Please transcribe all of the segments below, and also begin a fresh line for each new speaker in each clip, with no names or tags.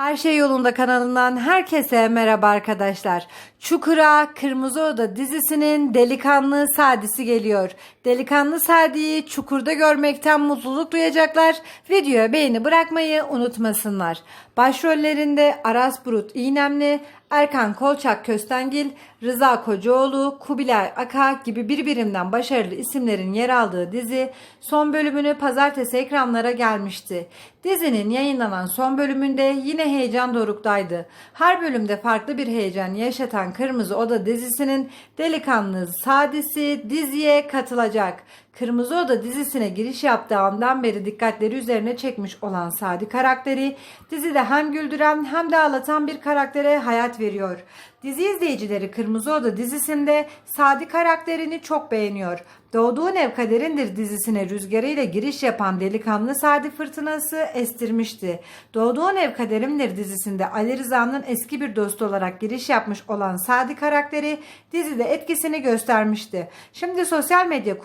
Her Şey Yolunda kanalından herkese merhaba arkadaşlar. Çukura Kırmızı Oda dizisinin Delikanlı Sadisi geliyor. Delikanlı Sadi'yi Çukur'da görmekten mutluluk duyacaklar. Videoya beğeni bırakmayı unutmasınlar. Başrollerinde Aras Bulut İğnemli, Erkan Kolçak Köstengil, Rıza Kocaoğlu, Kubilay Aka gibi birbirinden başarılı isimlerin yer aldığı dizi son bölümünü pazartesi ekranlara gelmişti. Dizinin yayınlanan son bölümünde yine heyecan doruktaydı. Her bölümde farklı bir heyecan yaşatan Kırmızı Oda dizisinin delikanlı Sadisi diziye katılacak. Kırmızı Oda dizisine giriş yaptığı andan beri dikkatleri üzerine çekmiş olan Sadi karakteri dizide hem güldüren hem de ağlatan bir karaktere hayat veriyor. Dizi izleyicileri Kırmızı Oda dizisinde Sadi karakterini çok beğeniyor. Doğduğun Ev Kaderindir dizisine rüzgarıyla giriş yapan delikanlı Sadi fırtınası estirmişti. Doğduğun Ev Kaderimdir dizisinde Ali Rıza'nın eski bir dostu olarak giriş yapmış olan Sadi karakteri dizide etkisini göstermişti. Şimdi sosyal medya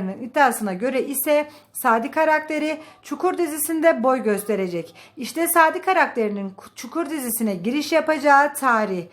kullanıcılarının iddiasına göre ise Sadi karakteri Çukur dizisinde boy gösterecek. İşte Sadi karakterinin Çukur dizisine giriş yapacağı tarih.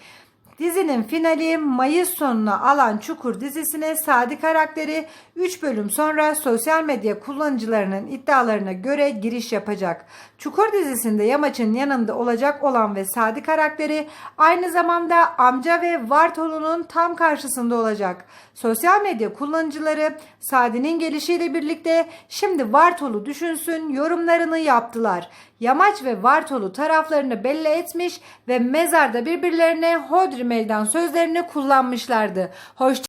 Dizinin finali Mayıs sonuna alan Çukur dizisine Sadi karakteri 3 bölüm sonra sosyal medya kullanıcılarının iddialarına göre giriş yapacak. Çukur dizisinde Yamaç'ın yanında olacak olan ve Sadi karakteri aynı zamanda amca ve Vartolu'nun tam karşısında olacak. Sosyal medya kullanıcıları Sadi'nin gelişiyle birlikte şimdi Vartolu düşünsün yorumlarını yaptılar. Yamaç ve Vartolu taraflarını belli etmiş ve mezarda birbirlerine Hodri meydan sözlerini kullanmışlardı. Hoşça